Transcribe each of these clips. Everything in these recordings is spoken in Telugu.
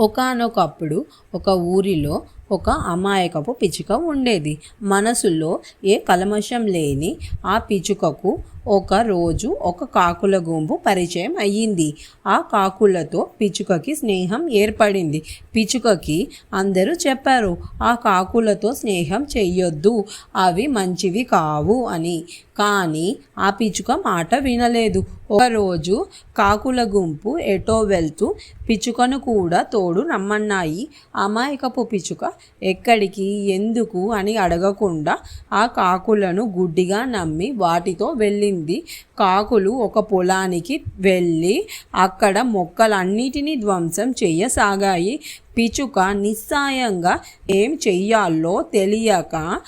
ఒకానొకప్పుడు ఒక ఊరిలో ఒక అమాయకపు పిచ్చుక ఉండేది. మనసులో ఏ కలమషం లేని ఆ పిచ్చుకకు ఒక రోజు ఒక కాకుల గుంపు పరిచయం అయ్యింది. ఆ కాకులతో పిచ్చుకకి స్నేహం ఏర్పడింది. పిచ్చుకకి అందరూ చెప్పారు ఆ కాకులతో స్నేహం చెయ్యొద్దు అవి మంచివి కావు అని. కానీ ఆ పిచ్చుక మాట వినలేదు. ఒకరోజు కాకుల గుంపు ఎటో వెళ్తూ పిచ్చుకను కూడా తోడు రమ్మన్నాయి. అమాయకపు పిచ్చుక ఎక్కడికి ఎందుకు అని అడగకుండా ఆ కాకులను గుడ్డిగా నమ్మి వాటితో వెళ్ళింది. కాకులు ఒక పొలానికి వెళ్ళి అక్కడ మొక్కలన్నిటినీ ధ్వంసం చేయసాగాయి. పిచుక నిస్సాయంగా ఏం చెయ్యాలో తెలియక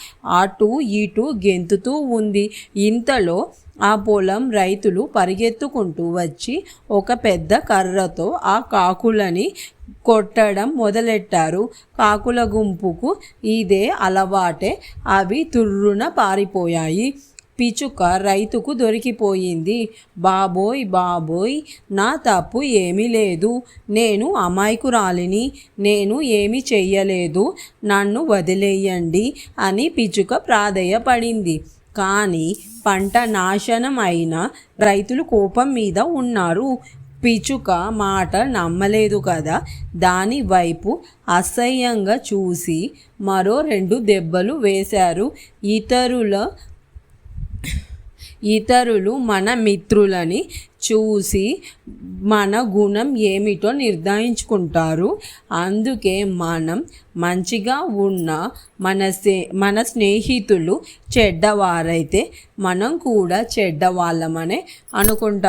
అటు ఇటు గెంతుతూ ఉంది. ఇంతలో ఆ పొలం రైతులు పరిగెత్తుకుంటూ వచ్చి ఒక పెద్ద కర్రతో ఆ కాకులని కొట్టడం మొదలెట్టారు. కాకుల గుంపుకు ఇదే అలవాటే. అవి తుర్రున పారిపోయాయి. పిచుక రైతుకు దొరికిపోయింది. బాబోయ్ బాబోయ్ నా తప్పు ఏమీ లేదు. నేను అమాయకురాలిని నేను ఏమి చెయ్యలేదు. నన్ను వదిలేయండి అని పిచుక ప్రాధేయపడింది. కానీ పంట నాశనం అయిన రైతులు కోపం మీద ఉన్నారు. పిచుక మాట నమ్మలేదు కదా. దాని వైపు అసహ్యంగా చూసి మరో రెండు దెబ్బలు వేశారు. ఇతరుల ఇతరులు మన మిత్రులని చూసి మన గుణం ఏమిటో నిర్ధారించుకుంటారు. అందుకే మనం మంచిగా ఉన్న మన స్నే మన స్నేహితులు చెడ్డవారైతే మనం కూడా చెడ్డవాళ్ళమనే అనుకుంటారు.